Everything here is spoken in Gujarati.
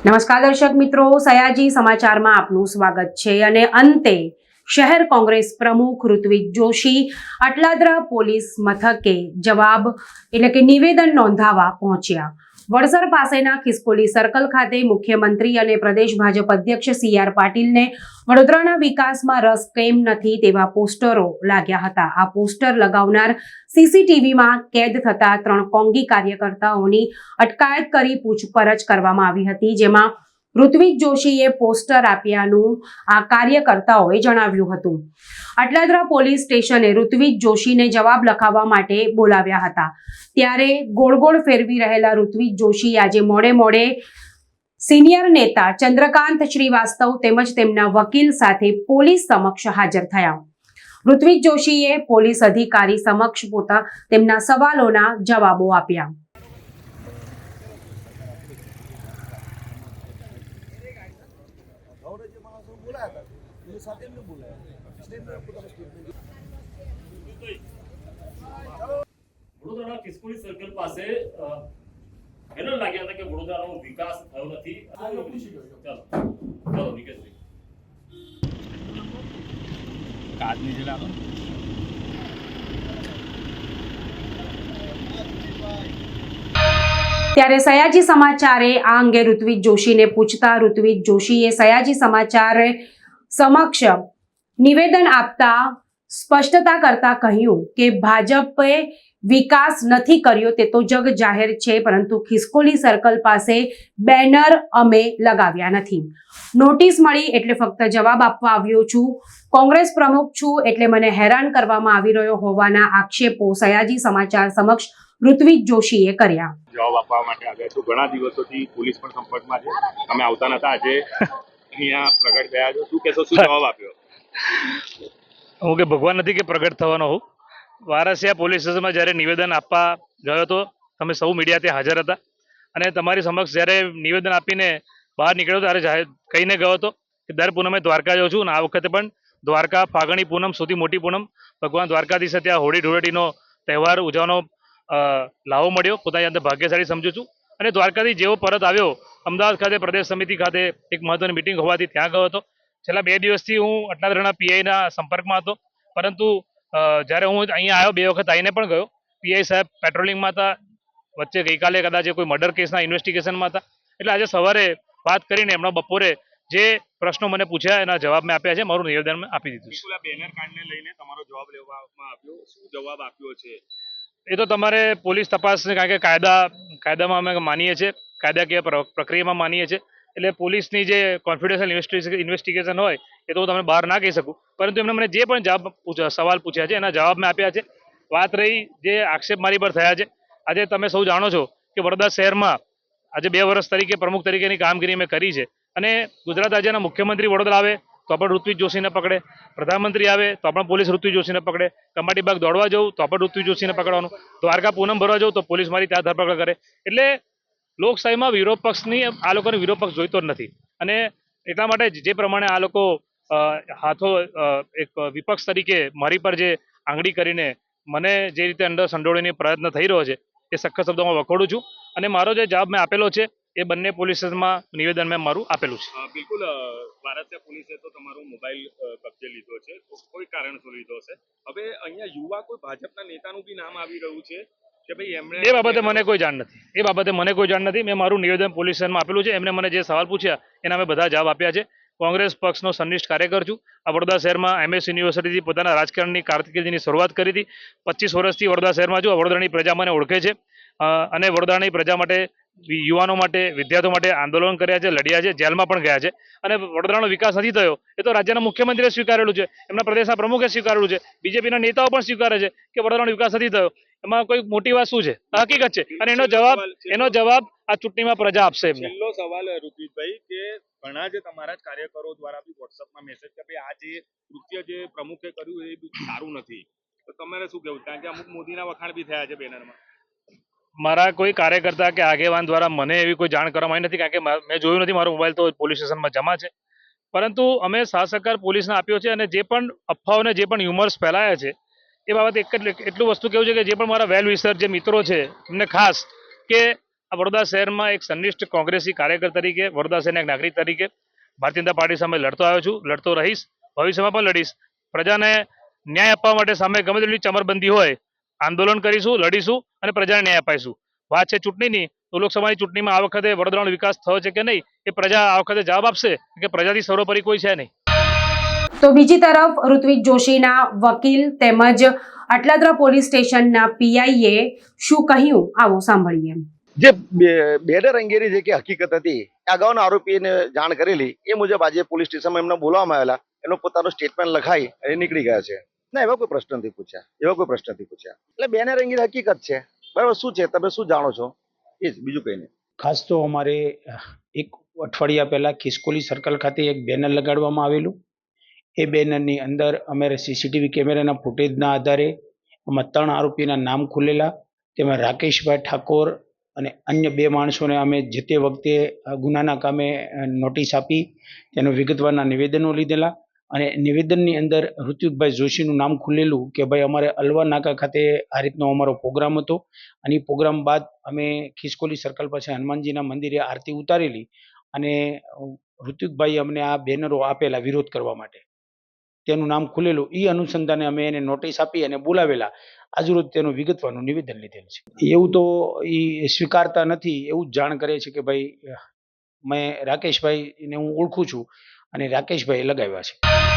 નમસ્કાર દર્શક મિત્રો, સયાજી સમાચારમાં આપનું સ્વાગત છે અને અંતે શહેર કોંગ્રેસ પ્રમુખ ઋત્વિક જોશી અટલાદરા પોલીસ મથકે જવાબ એટલે કે નિવેદન નોંધાવવા પહોંચ્યા. વડસર પાસેના ખિસકોલી સર્કલ ખાતે મુખ્યમંત્રી અને પ્રદેશ ભાજપ અધ્યક્ષ સી આર પાટીલને વડોદરાના વિકાસમાં રસ કેમ નથી તેવા પોસ્ટરો લાગ્યા હતા. આ પોસ્ટર લગાવનાર સીસીટીવીમાં કેદ થતા ત્રણ કોંગી કાર્યકર્તાઓની અટકાયત કરી પૂછપરછ કરવામાં આવી હતી, જેમાં ઋત્વિક જોશીએ પોસ્ટર આપ્યાનું આ કાર્યકર્તાઓએ જણાવ્યું હતું. અટલાદરા પોલીસ સ્ટેશને ઋત્વિક જોશીને જવાબ લખાવવા માટે બોલાવ્યા હતા. ત્યારે ગોળ ગોળ ફેરવી રહેલા ઋત્વિક જોશી આજે મોડે મોડે સિનિયર નેતા ચંદ્રકાંત શ્રીવાસ્તવ તેમજ તેમના વકીલ સાથે પોલીસ સમક્ષ હાજર થયા. ઋત્વિક જોશીએ પોલીસ અધિકારી સમક્ષ પોતા તેમના સવાલોના જવાબો આપ્યા. બોલાયા હતા. એ સાથે એમને બોલાયા. સ્ટેટમેન્ટ પોતાનું સ્ટેટમેન્ટ વડોદરાના કિસ્કુલી સર્કલ પાસે બેનર લાગ્યા હતા કે વડોદરાનો વિકાસ થયો નથી. ચાલો. ચાલો નિકેશભાઈ કાર્ડ નીચે લાવો ત્યારે સયાજી સમાચારે આ અંગે ઋત્વિક જોશીને પૂછતા ઋત્વિક જોશીએ સયાજી સમાચાર સમક્ષ નિવેદન આપતા સ્પષ્ટતા કરતા કહ્યું કે ભાજપે વિકાસ નથી કર્યો તે તો જગ જાહેર છે, પરંતુ ખિસકોલી સર્કલ પાસે બેનર અમે લગાવ્યા નથી. નોટિસ મળી એટલે ફક્ત જવાબ આપવા આવ્યો છું. કોંગ્રેસ પ્રમુખ છું એટલે મને હેરાન કરવામાં આવી રહ્યો હોવાના આક્ષેપો સયાજી સમાચાર સમક્ષ ઋત્વિક જોશીએ કર્યા. જવાબ આપવા માટે આવ્યા છું. ઘણા દિવસોથી પોલીસ પણ સંપર્કમાં છે. તમે આવતા નતા આજે. અહીંયા પ્રગટ થયા છો. શું કહેશો? શું જવાબ આપ્યો? હું કે ભગવાન નથી કે પ્રગટ થવાનો હું વારસિયા પોલીસ સ્ટેશનમાં જ્યારે નિવેદન આપવા ગયો હતો તમે સૌ મીડિયા ત્યાં હાજર હતા. અને તમારી સમક્ષ જ્યારે નિવેદન આપીને બહાર નીકળ્યો ત્યારે જાહેર કહીને ગયો હતો કે દર પૂનમે દ્વારકા જાઉં છું અને આ વખતે પણ દ્વારકા ફાગણી પૂનમ સૌથી મોટી પૂનમ ભગવાન દ્વારકાધીશે ત્યાં હોળી ધૂળેટીનો તહેવાર ઉજવવાનો લાવો મળ્યો. પોતાની અંદર ભાગ્યશાળી સમજુ છું. અને દ્વારકાથી જેવો પરત આવ્યો, અમદાવાદ ખાતે પ્રદેશ સમિતિ ખાતે એક મહત્વની મિટિંગ હોવાથી ત્યાં ગયો હતો. છેલ્લા બે દિવસથી હું અટલાદરાના પીઆઈના સંપર્કમાં હતો. પરંતુ જ્યારે હું અહીંયા આવ્યો બે વખત આવીને પણ ગયો. પીઆઈ સાહેબ પેટ્રોલિંગમાં હતા. વચ્ચે ગઈકાલે કદાચ કોઈ મર્ડર કેસના ઇન્વેસ્ટિગેશનમાં હતા. એટલે આજે સવારે વાત કરીને એમના બપોરે જે પ્રશ્નો મને પૂછ્યા એના જવાબ મેં આપ્યા છે. મારું નિવેદન આપી દીધું બેનર કાર્ડને લઈને તમારો જવાબ લેવામાં આવ્યો. શું જવાબ આપ્યો છે? એ તો તમારે પોલીસ તપાસને કારણ કે કાયદા, કાયદામાં અમે માનીએ છીએ કાયદાકીય પ્ર- પ્રક્રિયામાં માનીએ છીએ. એટલે પોલીસની જે કોન્ફિડન્શિયલ ઇન્વેસ્ટિગેશન હોય, એ તો હું તમને બહાર ના કહી શકું. પરંતુ એમણે મને જે પણ જવાબ સવાલ પૂછ્યા છે, એના જવાબ મેં આપ્યા છે. વાત રહી જે આક્ષેપ મારી પર થયા છે. આજે તમે સૌ જાણો છો કે વડોદરા શહેરમાં આજે બે વર્ષ તરીકે પ્રમુખ તરીકેની કામગીરી મેં કરી છે. અને ગુજરાત રાજ્યના મુખ્યમંત્રી વડોદરા આવે તો પણ ઋત્વિક જોશીને પકડે. પ્રધાનમંત્રી આવે તો પણ પોલીસ ઋત્વિક જોશીને પકડે. કમાટી બાગ દોડવા જવું તો પણ ઋત્વિક જોશીને પકડવાનું. દ્વારકા પૂનમ ભરવા જવું તો પોલીસ મારી ત્યાં ધરપકડ કરે. એટલે લોકશાહીમાં વિરોધ પક્ષની આ લોકોને વિરોધ પક્ષ જોઈતો નથી. અને એટલા માટે જે પ્રમાણે આ લોકો હાથો એક વિપક્ષ તરીકે મારી પર જે આંગળી કરીને મને જે રીતે અંદર સંડોળીને પ્રયત્ન થઈ રહ્યો છે, એ સખત શબ્દોમાં વખોડું છું. અને મારો જે જવાબ મેં આપેલો છે એ બંને પોલીસ સ્ટેશનમાં નિવેદન મેં મારું આપેલું છે. બિલકુલ વારસિયા પોલીસે તો તમારો મોબાઈલ કબજે લીધો છે. કોઈ કોઈ કારણસર લીધો હશે. હવે અહીંયા યુવા કોઈ ભાજપના નેતાનું બી નામ આવી રહ્યું છે કે ભાઈ એમણે એ બાબતે મને કોઈ જાણ નથી. એ બાબતે મને કોઈ જાણ નથી. મેં મારું નિવેદન પોલીસ સ્ટેશનમાં આપેલું છે. એમને મને જે સવાલ પૂછ્યા એના મેં બધા જવાબ આપ્યા છે. કોંગ્રેસ પક્ષનો સંનિષ્ઠ કાર્યકર છું. આ વડોદરા શહેરમાં એમએસ યુનિવર્સિટીથી પોતાના રાજકારણની કારકિર્દીની શરૂઆત કરી હતી. પચીસ વર્ષથી વડોદરા શહેરમાં છું. વડોદરાની પ્રજા મને ઓળખે છે. અને વડોદરાની પ્રજા માટે યુવાનો માટે વિદ્યાર્થીઓ માટે આંદોલન કર્યા છે લડ્યા છે જેલમાં પણ ગયા છે. અને વડોદરાનો વિકાસ નથી થયો એ તો રાજ્યના મુખ્યમંત્રીએ સ્વીકારેલું છે. એમના પ્રદેશના પ્રમુખે સ્વીકારેલું છે. બીજેપીના નેતાઓ પણ સ્વીકારે છે કે વડોદરાનો વિકાસ નથી થયો. એમાં કોઈ મોટી વાત શું છે? હકીકત છે. અને એનો જવાબ એનો જવાબ આ ચૂંટણીમાં પ્રજા આપશે એમને. છેલ્લો સવાલ ઋત્વિકભાઈ કે ઘણા જે તમારા જ કાર્યકરો દ્વારા બી વોટ્સઅપમાં મેસેજ કે ભાઈ આ જે કૃત્ય જે પ્રમુખે કર્યું એ સારું નથી. તો તમારે શું કેવું કારણ કે અમુક મોદીના વખાણ બી થયા છે બેનરમાં. મારા કોઈ કાર્યકર્તા કે આગેવાન દ્વારા મને એવી કોઈ જાણ કરવામાં આવી નથી, કારણ કે મેં જોયું નથી, મારો મોબાઈલ તો પોલીસ સ્ટેશનમાં જમા છે. પરંતુ અમે સાથ પોલીસને આપ્યો છે અને જે પણ અફવાઓને, જે પણ હ્યુમર્સ ફેલાયા છે, એ બાબતે એક જ એટલું વસ્તુ કેવું છે કે જે પણ મારા વેલ વિસર જે મિત્રો છે, એમને ખાસ કે વડોદરા શહેરમાં એક સંનિષ્ઠ કોંગ્રેસી કાર્યકર તરીકે, વડોદરા શહેરના એક નાગરિક તરીકે ભારતીય જનતા પાર્ટી સામે લડતો આવ્યો છું, લડતો રહીશ, ભવિષ્યમાં પણ લડીશ. પ્રજાને ન્યાય આપવા માટે સામે ગમે તેટલી ચમરબંધી હોય આંદોલન કરીશું લડીશું અને પ્રજાને ન્યાય અપાઈશું. વાત છે ચૂંટણીની તો લોકસભાની ચૂંટણીમાં આ વખતે વડોદરાનો વિકાસ થયો છે કે નહીં? એ પ્રજા આ વખતે જવાબ આપશે કે પ્રજાથી સર્વોપરી કોઈ છે નહીં. તો બીજી તરફ ઋત્વિક જોશીના વકીલ તેમજ અટલાદરા પોલીસ સ્ટેશનના પીઆઈએ શું કહ્યું? આવો સાંભળીએ. જે બે- બેડર અંગેની જે કે હકીકત હતી એ અગાઉના આરોપીને જાણ કરેલી એ મુજબ આજે પોલીસ સ્ટેશનમાં એમને બોલાવવામાં આવેલા. એનો પોતાનો સ્ટેટમેન્ટ લખાઈ અને નીકળી ગયા છે. ના, એવા કોઈ પ્રશ્ન નથી પૂછ્યા. એવા કોઈ પ્રશ્ન નથી પૂછ્યા. એટલે બેનર અંગેની હકીકત છે. બરાબર, શું છે? તમે શું જાણો છો? એ જ બીજું કંઈ નહીં. ખાસ તો અમારે એક અઠવાડિયા પહેલાં ખિસકોલી સર્કલ ખાતે એક બેનર લગાડવામાં આવેલું. એ બેનરની અંદર અમારે સીસીટીવી કેમેરાના ફૂટેજના આધારે આમાં ત્રણ આરોપીના નામ ખુલેલા. તેમાં રાકેશભાઈ ઠાકોર અને અન્ય બે માણસોને અમે જે તે વખતે ગુનાના કામે નોટિસ આપી, તેનું વિગતવારના નિવેદનો લીધેલા. અને નિવેદનની અંદર ઋત્વિકભાઈ જોશીનું નામ ખુલેલું કે ભાઈ અમારે અલવા નાકા ખાતે આ રીતનો અમારો પ્રોગ્રામ હતો. અને એ પ્રોગ્રામ બાદ અમે ખિસકોલી સર્કલ પાસે હનુમાનજીના મંદિરે આરતી ઉતારેલી અને ઋત્વિકભાઈએ અમને આ બેનરો આપેલા વિરોધ કરવા માટે. તેનું નામ ખુલેલું. એ અનુસંધાને અમે એને નોટિસ આપી અને બોલાવેલા. આજરોજ તેનું વિગતવાનું નિવેદન લીધેલું છે. એવું તો એ સ્વીકારતા નથી. એવું જાણ કરે છે કે ભાઈ, મેં રાકેશભાઈને હું ઓળખું છું. અને રાકેશભાઈએ લગાવ્યા છે.